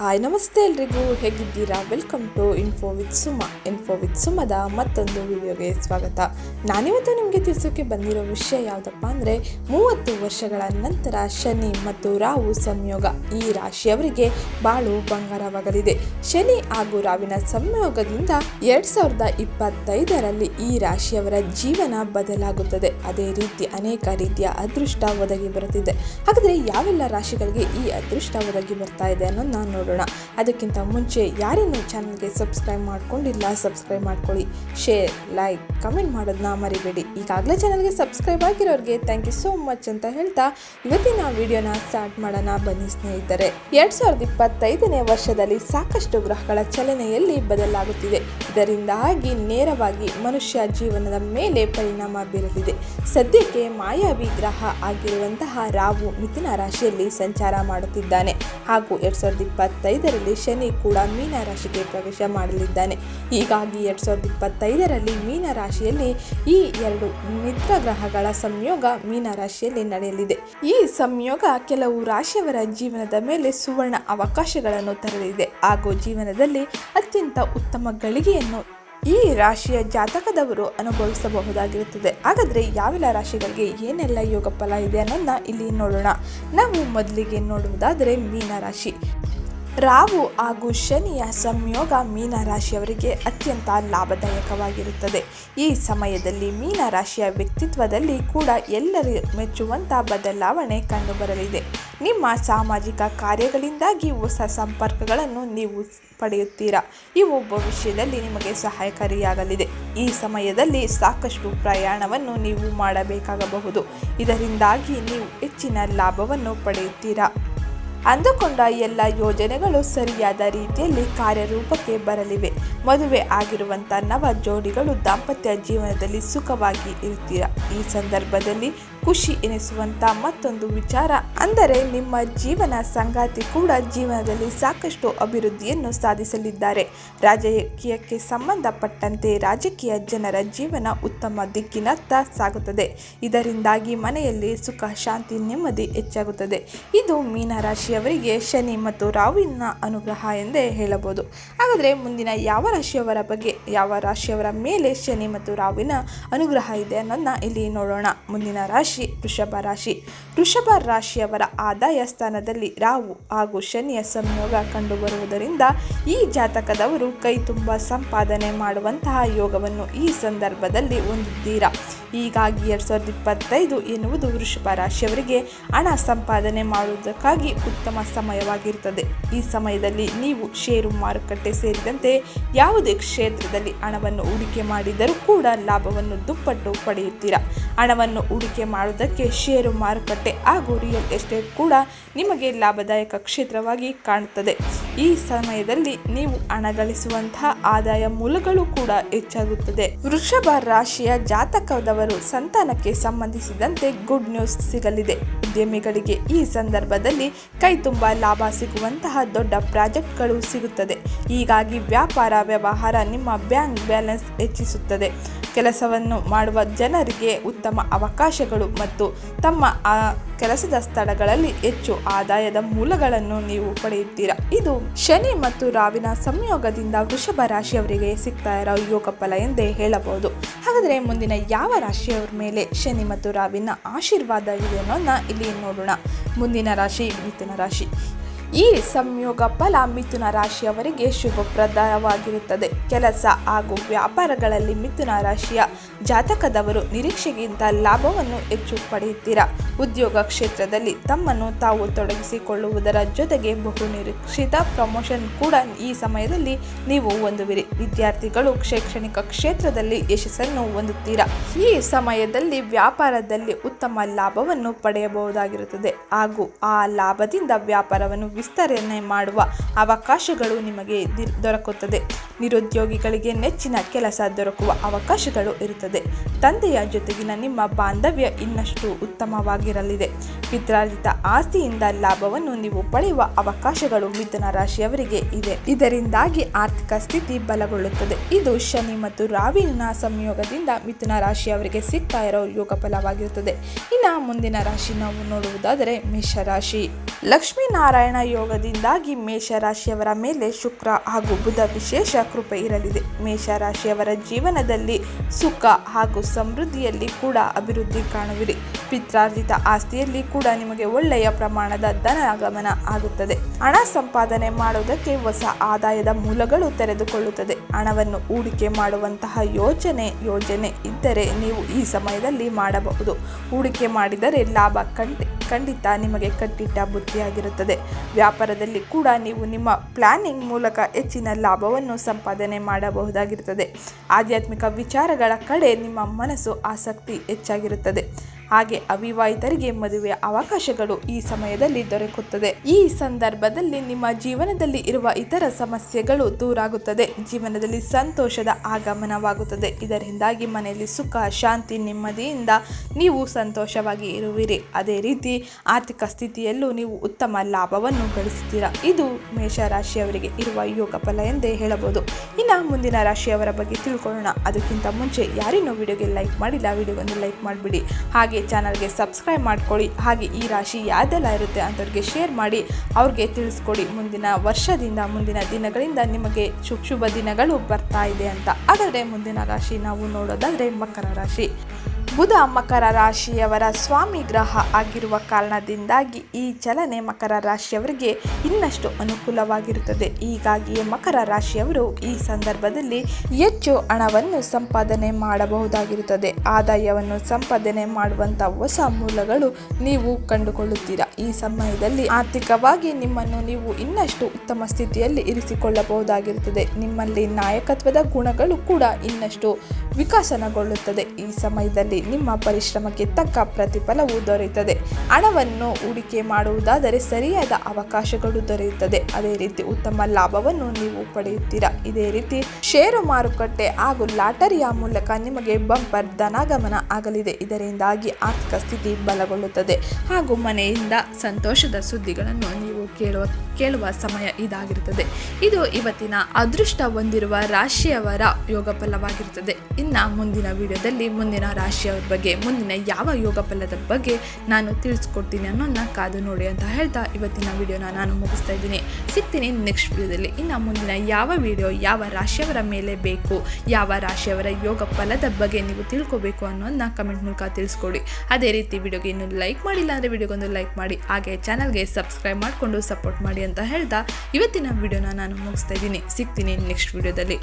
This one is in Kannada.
ಹಾಯ್, ನಮಸ್ತೆ ಎಲ್ರಿಗೂ. ಹೇಗಿದ್ದೀರಾ? Welcome to info with Suma. Info with ಸುಮದ ಮತ್ತೊಂದು ವಿಡಿಯೋಗೆ ಸ್ವಾಗತ. ನಾನಿವತ್ತು ನಿಮಗೆ ತಿಳಿಸೋಕೆ ಬಂದಿರೋ ವಿಷಯ ಯಾವುದಪ್ಪ ಅಂದರೆ, ಮೂವತ್ತು ವರ್ಷಗಳ ನಂತರ ಶನಿ ಮತ್ತು ರಾಹು ಸಂಯೋಗ ಈ ರಾಶಿಯವರಿಗೆ ಬಾಳು ಬಂಗಾರವಾಗಲಿದೆ. ಶನಿ ಹಾಗೂ ರಾವಿನ ಸಂಯೋಗದಿಂದ ಎರಡು ಸಾವಿರದ ಇಪ್ಪತ್ತೈದರಲ್ಲಿ ಈ ರಾಶಿಯವರ ಜೀವನ ಬದಲಾಗುತ್ತದೆ. ಅದೇ ರೀತಿ ಅನೇಕ ರೀತಿಯ ಅದೃಷ್ಟ ಒದಗಿ ಬರುತ್ತಿದೆ. ಹಾಗಾದರೆ ಯಾವೆಲ್ಲ ರಾಶಿಗಳಿಗೆ ಈ ಅದೃಷ್ಟ ಒದಗಿ ಬರ್ತಾ ಇದೆ ಅನ್ನೋದು ನಾನು ನೋಡೋಣ. ಅದಕ್ಕಿಂತ ಮುಂಚೆ ಯಾರೇನು ಚಾನಲ್ಗೆ ಸಬ್ಸ್ಕ್ರೈಬ್ ಮಾಡ್ಕೊಂಡಿಲ್ಲ, ಸಬ್ಸ್ಕ್ರೈಬ್ ಮಾಡ್ಕೊಳ್ಳಿ. ಶೇರ್, ಲೈಕ್, ಕಮೆಂಟ್ ಮಾಡೋದನ್ನ ಮರಿಬೇಡಿ. ಈಗಾಗಲೇ ಚಾನಲ್ಗೆ ಸಬ್ಸ್ಕ್ರೈಬ್ ಆಗಿರೋರಿಗೆ ಥ್ಯಾಂಕ್ ಯು ಸೋ ಮಚ್ ಅಂತ ಹೇಳ್ತಾ ಇವತ್ತಿನ ವಿಡಿಯೋನ ಸ್ಟಾರ್ಟ್ ಮಾಡೋಣ ಬನ್ನಿ ಸ್ನೇಹಿತರೆ. ಎರಡ್ ಸಾವಿರದ ಇಪ್ಪತ್ತೈದನೇ ವರ್ಷದಲ್ಲಿ ಸಾಕಷ್ಟು ಗ್ರಹಗಳ ಚಲನೆಯಲ್ಲಿ ಬದಲಾಗುತ್ತಿದೆ. ಇದರಿಂದಾಗಿ ನೇರವಾಗಿ ಮನುಷ್ಯ ಜೀವನದ ಮೇಲೆ ಪರಿಣಾಮ ಬೀರಲಿದೆ. ಸದ್ಯಕ್ಕೆ ಮಾಯಾವಿ ಗ್ರಹ ಆಗಿರುವಂತಹ ರಾವು ಮಿಥುನ ರಾಶಿಯಲ್ಲಿ ಸಂಚಾರ ಮಾಡುತ್ತಿದ್ದಾನೆ. ಹಾಗೂ ಎರಡ್ ಸಾವಿರದ ಇಪ್ಪತ್ತೈದರಲ್ಲಿ ಶನಿ ಕೂಡ ಮೀನ ರಾಶಿಗೆ ಪ್ರವೇಶ ಮಾಡಲಿದ್ದಾನೆ. ಹೀಗಾಗಿ ಎರಡ್ ಸಾವಿರದ ಇಪ್ಪತ್ತೈದರಲ್ಲಿ ಮೀನ ರಾಶಿಯಲ್ಲಿ ಈ ಎರಡು ಮಿತ್ರ ಗ್ರಹಗಳ ಸಂಯೋಗ ಮೀನ ರಾಶಿಯಲ್ಲಿ ನಡೆಯಲಿದೆ. ಈ ಸಂಯೋಗ ಕೆಲವು ರಾಶಿಯವರ ಜೀವನದ ಮೇಲೆ ಸುವರ್ಣ ಅವಕಾಶಗಳನ್ನು ತರಲಿದೆ. ಹಾಗೂ ಜೀವನದಲ್ಲಿ ಅತ್ಯಂತ ಉತ್ತಮ ಗಳಿಗೆಯನ್ನು ಈ ರಾಶಿಯ ಜಾತಕದವರು ಅನುಭವಿಸಬಹುದಾಗಿರುತ್ತದೆ. ಹಾಗಾದರೆ ಯಾವೆಲ್ಲ ರಾಶಿಗಳಿಗೆ ಏನೆಲ್ಲ ಯೋಗ ಫಲ ಇದೆ ಅನ್ನೋದನ್ನ ಇಲ್ಲಿ ನೋಡೋಣ. ನಾವು ಮೊದಲಿಗೆ ನೋಡುವುದಾದರೆ ಮೀನ ರಾವು ಹಾಗೂ ಶನಿಯ ಸಂಯೋಗ ಮೀನ ರಾಶಿಯವರಿಗೆ ಅತ್ಯಂತ ಲಾಭದಾಯಕವಾಗಿರುತ್ತದೆ. ಈ ಸಮಯದಲ್ಲಿ ಮೀನ ರಾಶಿಯ ವ್ಯಕ್ತಿತ್ವದಲ್ಲಿ ಕೂಡ ಎಲ್ಲರೂ ಮೆಚ್ಚುವಂಥ ಬದಲಾವಣೆ ಕಂಡುಬರಲಿದೆ. ನಿಮ್ಮ ಸಾಮಾಜಿಕ ಕಾರ್ಯಗಳಿಂದಾಗಿ ಹೊಸ ಸಂಪರ್ಕಗಳನ್ನು ನೀವು ಪಡೆಯುತ್ತೀರಾ? ಇವು ಭವಿಷ್ಯದಲ್ಲಿ ನಿಮಗೆ ಸಹಾಯಕಾರಿಯಾಗಲಿದೆ. ಈ ಸಮಯದಲ್ಲಿ ಸಾಕಷ್ಟು ಪ್ರಯಾಣವನ್ನು ನೀವು ಮಾಡಬೇಕಾಗಬಹುದು. ಇದರಿಂದಾಗಿ ನೀವು ಹೆಚ್ಚಿನ ಲಾಭವನ್ನು ಪಡೆಯುತ್ತೀರಾ? ಅಂದುಕೊಂಡ ಎಲ್ಲ ಯೋಜನೆಗಳು ಸರಿಯಾದ ರೀತಿಯಲ್ಲಿ ಕಾರ್ಯರೂಪಕ್ಕೆ ಬರಲಿವೆ. ಮದುವೆ ಆಗಿರುವಂಥ ನವ ಜೋಡಿಗಳು ದಾಂಪತ್ಯ ಜೀವನದಲ್ಲಿ ಸುಖವಾಗಿ ಇರುತ್ತೀರ ಈ ಸಂದರ್ಭದಲ್ಲಿ ಖುಷಿ ಎನಿಸುವಂಥ ಮತ್ತೊಂದು ವಿಚಾರ. ಅಂದರೆ ನಿಮ್ಮ ಜೀವನ ಸಂಗಾತಿ ಕೂಡ ಜೀವನದಲ್ಲಿ ಸಾಕಷ್ಟು ಅಭಿವೃದ್ಧಿಯನ್ನು ಸಾಧಿಸಲಿದ್ದಾರೆ. ರಾಜಕೀಯಕ್ಕೆ ಸಂಬಂಧಪಟ್ಟಂತೆ ರಾಜಕೀಯ ಜನರ ಜೀವನ ಉತ್ತಮ ದಿಕ್ಕಿನತ್ತ ಸಾಗುತ್ತದೆ. ಇದರಿಂದಾಗಿ ಮನೆಯಲ್ಲಿ ಸುಖ, ಶಾಂತಿ, ನೆಮ್ಮದಿ ಹೆಚ್ಚಾಗುತ್ತದೆ. ಇದು ಮೀನರಾಶಿಯವರಿಗೆ ಶನಿ ಮತ್ತು ರಾವಿನ ಅನುಗ್ರಹ ಎಂದೇ ಹೇಳಬಹುದು. ಹಾಗಾದರೆ ಮುಂದಿನ ಯಾವ ರಾಶಿಯವರ ಬಗ್ಗೆ, ಯಾವ ರಾಶಿಯವರ ಮೇಲೆ ಶನಿ ಮತ್ತು ರಾವಿನ ಅನುಗ್ರಹ ಇದೆ ಅನ್ನೋದನ್ನ ಇಲ್ಲಿ ನೋಡೋಣ. ಮುಂದಿನ ರಾಶಿ ವೃಷಭ ರಾಶಿ. ವೃಷಭ ರಾಶಿಯವರ ಆದಾಯ ಸ್ಥಾನದಲ್ಲಿ ರಾಹು ಹಾಗೂ ಶನಿಯ ಸಂಯೋಗ ಕಂಡುಬರುವುದರಿಂದ ಈ ಜಾತಕದವರು ಕೈ ತುಂಬ ಸಂಪಾದನೆ ಮಾಡುವಂತಹ ಯೋಗವನ್ನು ಈ ಸಂದರ್ಭದಲ್ಲಿ ಹೊಂದಿದ್ದೀರಾ. ಹೀಗಾಗಿ ಎರಡು ಸಾವಿರದ ಇಪ್ಪತ್ತೈದು ಎನ್ನುವುದು ವೃಷಭ ರಾಶಿಯವರಿಗೆ ಹಣ ಸಂಪಾದನೆ ಮಾಡುವುದಕ್ಕಾಗಿ ಉತ್ತಮ ಸಮಯವಾಗಿರುತ್ತದೆ. ಈ ಸಮಯದಲ್ಲಿ ನೀವು ಷೇರು ಮಾರುಕಟ್ಟೆ ಸೇರಿದಂತೆ ಯಾವುದೇ ಕ್ಷೇತ್ರದಲ್ಲಿ ಹಣವನ್ನು ಹೂಡಿಕೆ ಮಾಡಿದರೂ ಕೂಡ ಲಾಭವನ್ನು ದುಪ್ಪಟ್ಟು ಪಡೆಯುತ್ತೀರಾ? ಹಣವನ್ನು ಹೂಡಿಕೆ ಮಾಡುವುದಕ್ಕೆ ಷೇರು ಮಾರುಕಟ್ಟೆ ಹಾಗೂ ರಿಯಲ್ ಎಸ್ಟೇಟ್ ಕೂಡ ನಿಮಗೆ ಲಾಭದಾಯಕ ಕ್ಷೇತ್ರವಾಗಿ ಕಾಣುತ್ತದೆ. ಈ ಸಮಯದಲ್ಲಿ ನೀವು ಹಣ ಗಳಿಸುವಂತಹ ಆದಾಯ ಮೂಲಗಳು ಕೂಡ ಹೆಚ್ಚಾಗುತ್ತದೆ. ವೃಷಭ ರಾಶಿಯ ಜಾತಕದವರು ಸಂತಾನಕ್ಕೆ ಸಂಬಂಧಿಸಿದಂತೆ ಗುಡ್ ನ್ಯೂಸ್ ಸಿಗಲಿದೆ. ಉದ್ಯಮಿಗಳಿಗೆ ಈ ಸಂದರ್ಭದಲ್ಲಿ ಕೈ ತುಂಬ ಲಾಭ ಸಿಗುವಂತಹ ದೊಡ್ಡ ಪ್ರಾಜೆಕ್ಟ್ಗಳು ಸಿಗುತ್ತದೆ. ಹೀಗಾಗಿ ವ್ಯಾಪಾರ ವ್ಯವಹಾರ ನಿಮ್ಮ ಬ್ಯಾಂಕ್ ಬ್ಯಾಲೆನ್ಸ್ ಹೆಚ್ಚಿಸುತ್ತದೆ. ಕೆಲಸವನ್ನು ಮಾಡುವ ಜನರಿಗೆ ಉತ್ತಮ ಅವಕಾಶಗಳು ಮತ್ತು ತಮ್ಮ ಕೆಲಸದ ಸ್ಥಳಗಳಲ್ಲಿ ಹೆಚ್ಚು ಆದಾಯದ ಮೂಲಗಳನ್ನು ನೀವು ಪಡೆಯುತ್ತೀರಾ? ಇದು ಶನಿ ಮತ್ತು ರಾವಿನ ಸಂಯೋಗದಿಂದ ವೃಷಭ ರಾಶಿಯವರಿಗೆ ಸಿಗ್ತಾ ಇರೋ ಯೋಗ ಫಲ ಎಂದೇ ಹೇಳಬಹುದು. ಹಾಗಾದರೆ ಮುಂದಿನ ಯಾವ ರಾಶಿಯವರ ಮೇಲೆ ಶನಿ ಮತ್ತು ರಾವಿನ ಆಶೀರ್ವಾದ ಇದೆ ಅನ್ನೋದನ್ನ ಇಲ್ಲಿ ನೋಡೋಣ. ಮುಂದಿನ ರಾಶಿ ಮಿಥುನ ರಾಶಿ. ಈ ಸಂಯೋಗ ಫಲ ಮಿಥುನ ರಾಶಿಯವರಿಗೆ ಶುಭಪ್ರದವಾಗಿರುತ್ತದೆ. ಕೆಲಸ ಹಾಗೂ ವ್ಯಾಪಾರಗಳಲ್ಲಿ ಮಿಥುನ ರಾಶಿಯ ಜಾತಕದವರು ನಿರೀಕ್ಷೆಗಿಂತ ಲಾಭವನ್ನು ಹೆಚ್ಚು ಪಡೆಯುತ್ತೀರಾ? ಉದ್ಯೋಗ ಕ್ಷೇತ್ರದಲ್ಲಿ ತಮ್ಮನ್ನು ತಾವು ತೊಡಗಿಸಿಕೊಳ್ಳುವುದರ ಜೊತೆಗೆ ಬಹು ನಿರೀಕ್ಷಿತ ಪ್ರಮೋಷನ್ ಕೂಡ ಈ ಸಮಯದಲ್ಲಿ ನೀವು ಹೊಂದುವಿರಿ. ವಿದ್ಯಾರ್ಥಿಗಳು ಶೈಕ್ಷಣಿಕ ಕ್ಷೇತ್ರದಲ್ಲಿ ಯಶಸ್ಸನ್ನು ಹೊಂದುತ್ತೀರಾ? ಈ ಸಮಯದಲ್ಲಿ ವ್ಯಾಪಾರದಲ್ಲಿ ಉತ್ತಮ ಲಾಭವನ್ನು ಪಡೆಯಬಹುದಾಗಿರುತ್ತದೆ. ಹಾಗೂ ಆ ಲಾಭದಿಂದ ವ್ಯಾಪಾರವನ್ನು ವಿಸ್ತರಣೆ ಮಾಡುವ ಅವಕಾಶಗಳು ನಿಮಗೆ ದೊರಕುತ್ತದೆ. ನಿರುದ್ಯೋಗಿಗಳಿಗೆ ನೆಚ್ಚಿನ ಕೆಲಸ ದೊರಕುವ ಅವಕಾಶಗಳು ಇರುತ್ತದೆ. ತಂದೆಯ ಜೊತೆಗಿನ ನಿಮ್ಮ ಬಾಂಧವ್ಯ ಇನ್ನಷ್ಟು ಉತ್ತಮವಾಗಿರಲಿದೆ ಪಿತ್ರಾರ್ಜಿತ ಆಸ್ತಿಯಿಂದ ಲಾಭವನ್ನು ನೀವು ಪಡೆಯುವ ಅವಕಾಶಗಳು ಮಿಥುನ ರಾಶಿಯವರಿಗೆ ಇದೆ. ಇದರಿಂದಾಗಿ ಆರ್ಥಿಕ ಸ್ಥಿತಿ ಬಲಗೊಳ್ಳುತ್ತದೆ. ಇದು ಶನಿ ಮತ್ತು ರಾವಿನ ಸಂಯೋಗದಿಂದ ಮಿಥುನ ರಾಶಿಯವರಿಗೆ ಸಿಗ್ತಾ ಇರೋ ಯೋಗ ಫಲವಾಗಿರುತ್ತದೆ. ಇನ್ನು ಮುಂದಿನ ರಾಶಿ ನಾವು ನೋಡುವುದಾದರೆ ಮೇಷರಾಶಿ. ಲಕ್ಷ್ಮೀನಾರಾಯಣ ಯೋಗದಿಂದಾಗಿ ಮೇಷರಾಶಿಯವರ ಮೇಲೆ ಶುಕ್ರ ಹಾಗೂ ಬುಧ ವಿಶೇಷ ಕೃಪೆ ಇರಲಿದೆ. ಮೇಷರಾಶಿಯವರ ಜೀವನದಲ್ಲಿ ಸುಖ ಹಾಗೂ ಸಮೃದ್ಧಿಯಲ್ಲಿ ಕೂಡ ಅಭಿವೃದ್ಧಿ ಕಾಣುವಿರಿ. ಪಿತ್ರಾರ್ಜಿತ ಆಸ್ತಿಯಲ್ಲಿ ಕೂಡ ನಿಮಗೆ ಒಳ್ಳೆಯ ಪ್ರಮಾಣದ ಧನ ಆಗಮನ ಆಗುತ್ತದೆ. ಹಣ ಸಂಪಾದನೆ ಮಾಡುವುದಕ್ಕೆ ಹೊಸ ಆದಾಯದ ಮೂಲಗಳು ತೆರೆದುಕೊಳ್ಳುತ್ತದೆ. ಹಣವನ್ನು ಹೂಡಿಕೆ ಮಾಡುವಂತಹ ಯೋಜನೆ ಯೋಜನೆ ಇದ್ದರೆ ನೀವು ಈ ಸಮಯದಲ್ಲಿ ಮಾಡಬಹುದು. ಹೂಡಿಕೆ ಮಾಡಿದರೆ ಲಾಭ ಖಂಡಿ ಖಂಡಿತ ನಿಮಗೆ ಕಟ್ಟಿಟ್ಟ ಬುದ್ಧಿಯಾಗಿರುತ್ತದೆ. ವ್ಯಾಪಾರದಲ್ಲಿ ಕೂಡ ನೀವು ನಿಮ್ಮ ಪ್ಲಾನಿಂಗ್ ಮೂಲಕ ಹೆಚ್ಚಿನ ಲಾಭವನ್ನು ಸಂಪಾದನೆ ಮಾಡಬಹುದಾಗಿರುತ್ತದೆ. ಆಧ್ಯಾತ್ಮಿಕ ವಿಚಾರಗಳ ಕಡೆ ನಿಮ್ಮ ಮನಸ್ಸು ಆಸಕ್ತಿ ಹೆಚ್ಚಾಗಿರುತ್ತದೆ. ಹಾಗೆ ಅವಿವಾಹಿತರಿಗೆ ಮದುವೆಯ ಅವಕಾಶಗಳು ಈ ಸಮಯದಲ್ಲಿ ದೊರಕುತ್ತದೆ. ಈ ಸಂದರ್ಭದಲ್ಲಿ ನಿಮ್ಮ ಜೀವನದಲ್ಲಿ ಇರುವ ಇತರ ಸಮಸ್ಯೆಗಳು ದೂರಾಗುತ್ತದೆ. ಜೀವನದಲ್ಲಿ ಸಂತೋಷದ ಆಗಮನವಾಗುತ್ತದೆ. ಇದರಿಂದಾಗಿ ಮನೆಯಲ್ಲಿ ಸುಖ, ಶಾಂತಿ, ನೆಮ್ಮದಿಯಿಂದ ನೀವು ಸಂತೋಷವಾಗಿ ಇರುವಿರಿ. ಅದೇ ರೀತಿ ಆರ್ಥಿಕ ಸ್ಥಿತಿಯಲ್ಲೂ ನೀವು ಉತ್ತಮ ಲಾಭವನ್ನು ಗಳಿಸುತ್ತೀರಾ? ಇದು ಮೇಷರಾಶಿಯವರಿಗೆ ಇರುವ ಯೋಗ ಫಲ ಎಂದೇ ಹೇಳಬಹುದು. ಇನ್ನು ಮುಂದಿನ ರಾಶಿಯವರ ಬಗ್ಗೆ ತಿಳ್ಕೊಳ್ಳೋಣ. ಅದಕ್ಕಿಂತ ಮುಂಚೆ ಯಾರಿನ್ನೂ ವಿಡಿಯೋಗೆ ಲೈಕ್ ಮಾಡಿಲ್ಲ. ವಿಡಿಯೋವನ್ನು ಲೈಕ್ ಮಾಡಿಬಿಡಿ. ಹಾಗೆ ಚಾನಲ್ಗೆ ಸಬ್ಸ್ಕ್ರೈಬ್ ಮಾಡ್ಕೊಳ್ಳಿ. ಹಾಗೆ ಈ ರಾಶಿ ಯಾವುದೆಲ್ಲ ಇರುತ್ತೆ ಅಂಥವ್ರಿಗೆ ಶೇರ್ ಮಾಡಿ, ಅವ್ರಿಗೆ ತಿಳಿಸ್ಕೊಡಿ. ಮುಂದಿನ ವರ್ಷದಿಂದ, ಮುಂದಿನ ದಿನಗಳಿಂದ ನಿಮಗೆ ಶುಭ ಶುಭ ದಿನಗಳು ಬರ್ತಾ ಇದೆ ಅಂತ. ಹಾಗಾದರೆ ಮುಂದಿನ ರಾಶಿ ನಾವು ನೋಡೋದಾದರೆ ಮಕರ ರಾಶಿ. ಬುಧ ಮಕರ ರಾಶಿಯವರ ಸ್ವಾಮಿ ಗ್ರಹ ಆಗಿರುವ ಕಾರಣದಿಂದಾಗಿ ಈ ಚಲನೆ ಮಕರ ರಾಶಿಯವರಿಗೆ ಇನ್ನಷ್ಟು ಅನುಕೂಲವಾಗಿರುತ್ತದೆ. ಹೀಗಾಗಿಯೇ ಮಕರ ರಾಶಿಯವರು ಈ ಸಂದರ್ಭದಲ್ಲಿ ಹೆಚ್ಚು ಹಣವನ್ನು ಸಂಪಾದನೆ ಮಾಡಬಹುದಾಗಿರುತ್ತದೆ. ಆದಾಯವನ್ನು ಸಂಪಾದನೆ ಮಾಡುವಂಥ ಹೊಸ ಮೂಲಗಳು ನೀವು ಕಂಡುಕೊಳ್ಳುತ್ತೀರಾ? ಈ ಸಮಯದಲ್ಲಿ ಆರ್ಥಿಕವಾಗಿ ನಿಮ್ಮನ್ನು ನೀವು ಇನ್ನಷ್ಟು ಉತ್ತಮ ಸ್ಥಿತಿಯಲ್ಲಿ ಇರಿಸಿಕೊಳ್ಳಬಹುದಾಗಿರುತ್ತದೆ. ನಿಮ್ಮಲ್ಲಿ ನಾಯಕತ್ವದ ಗುಣಗಳು ಕೂಡ ಇನ್ನಷ್ಟು ವಿಕಸನಗೊಳ್ಳುತ್ತದೆ. ಈ ಸಮಯದಲ್ಲಿ ನಿಮ್ಮ ಪರಿಶ್ರಮಕ್ಕೆ ತಕ್ಕ ಪ್ರತಿಫಲವು ದೊರೆಯುತ್ತದೆ. ಹಣವನ್ನು ಹೂಡಿಕೆ ಮಾಡುವುದಾದರೆ ಸರಿಯಾದ ಅವಕಾಶಗಳು ದೊರೆಯುತ್ತದೆ. ಅದೇ ರೀತಿ ಉತ್ತಮ ಲಾಭವನ್ನು ನೀವು ಪಡೆಯುತ್ತೀರಾ? ಇದೇ ರೀತಿ ಷೇರು ಮಾರುಕಟ್ಟೆ ಹಾಗೂ ಲಾಟರಿಯ ಮೂಲಕ ನಿಮಗೆ ಬಂಪರ್ ಧನಾಗಮನ ಆಗಲಿದೆ. ಇದರಿಂದಾಗಿ ಆರ್ಥಿಕ ಸ್ಥಿತಿ ಬಲಗೊಳ್ಳುತ್ತದೆ. ಹಾಗೂ ಮನೆಯಿಂದ ಸಂತೋಷದ ಸುದ್ದಿಗಳನ್ನು ನೀವು ಕೇಳುವ ಕೇಳುವ ಸಮಯ ಇದಾಗಿರುತ್ತದೆ. ಇದು ಇವತ್ತಿನ ಅದೃಷ್ಟ ಹೊಂದಿರುವ ರಾಶಿಯವರ ಯೋಗ ಫಲವಾಗಿರುತ್ತದೆ ಇನ್ನು ಮುಂದಿನ ವಿಡಿಯೋದಲ್ಲಿ ಮುಂದಿನ ರಾಶಿಯವ್ರ ಬಗ್ಗೆ, ಮುಂದಿನ ಯಾವ ಯೋಗ ಫಲದ ಬಗ್ಗೆ ನಾನು ತಿಳಿಸ್ಕೊಡ್ತೀನಿ ಅನ್ನೋದನ್ನ ಕಾದು ನೋಡಿ ಅಂತ ಹೇಳ್ತಾ ಇವತ್ತಿನ ವಿಡಿಯೋನ ನಾನು ಮುಗಿಸ್ತಾ ಇದ್ದೀನಿ. ಸಿಗ್ತೀನಿ ನೆಕ್ಸ್ಟ್ ವಿಡಿಯೋದಲ್ಲಿ. ಇನ್ನು ಮುಂದಿನ ಯಾವ ವಿಡಿಯೋ ಯಾವ ರಾಶಿಯವರ ಮೇಲೆ ಬೇಕು, ಯಾವ ರಾಶಿಯವರ ಯೋಗ ಫಲದ ಬಗ್ಗೆ ನೀವು ತಿಳ್ಕೊಬೇಕು ಅನ್ನೋದನ್ನ ಕಮೆಂಟ್ ಮೂಲಕ ತಿಳಿಸ್ಕೊಡಿ. ಅದೇ ರೀತಿ ವಿಡಿಯೋಗೆ ಇನ್ನೂ ಲೈಕ್ ಮಾಡಿಲ್ಲ ಅಂದರೆ ವಿಡಿಯೋಗೊಂದು ಲೈಕ್ ಮಾಡಿ, ಹಾಗೆ ಚಾನಲ್ಗೆ ಸಬ್ಸ್ಕ್ರೈಬ್ ಮಾಡಿಕೊಂಡು ಸಪೋರ್ಟ್ ಮಾಡಿ ಅಂತ ಹೇಳ್ತಾ ಇವತ್ತಿನ ವಿಡಿಯೋನ ನಾನು ಮುಗಿಸ್ತಾ ಇದ್ದೀನಿ. ಸಿಗ್ತೀನಿ ನೆಕ್ಸ್ಟ್ ವಿಡಿಯೋದಲ್ಲಿ.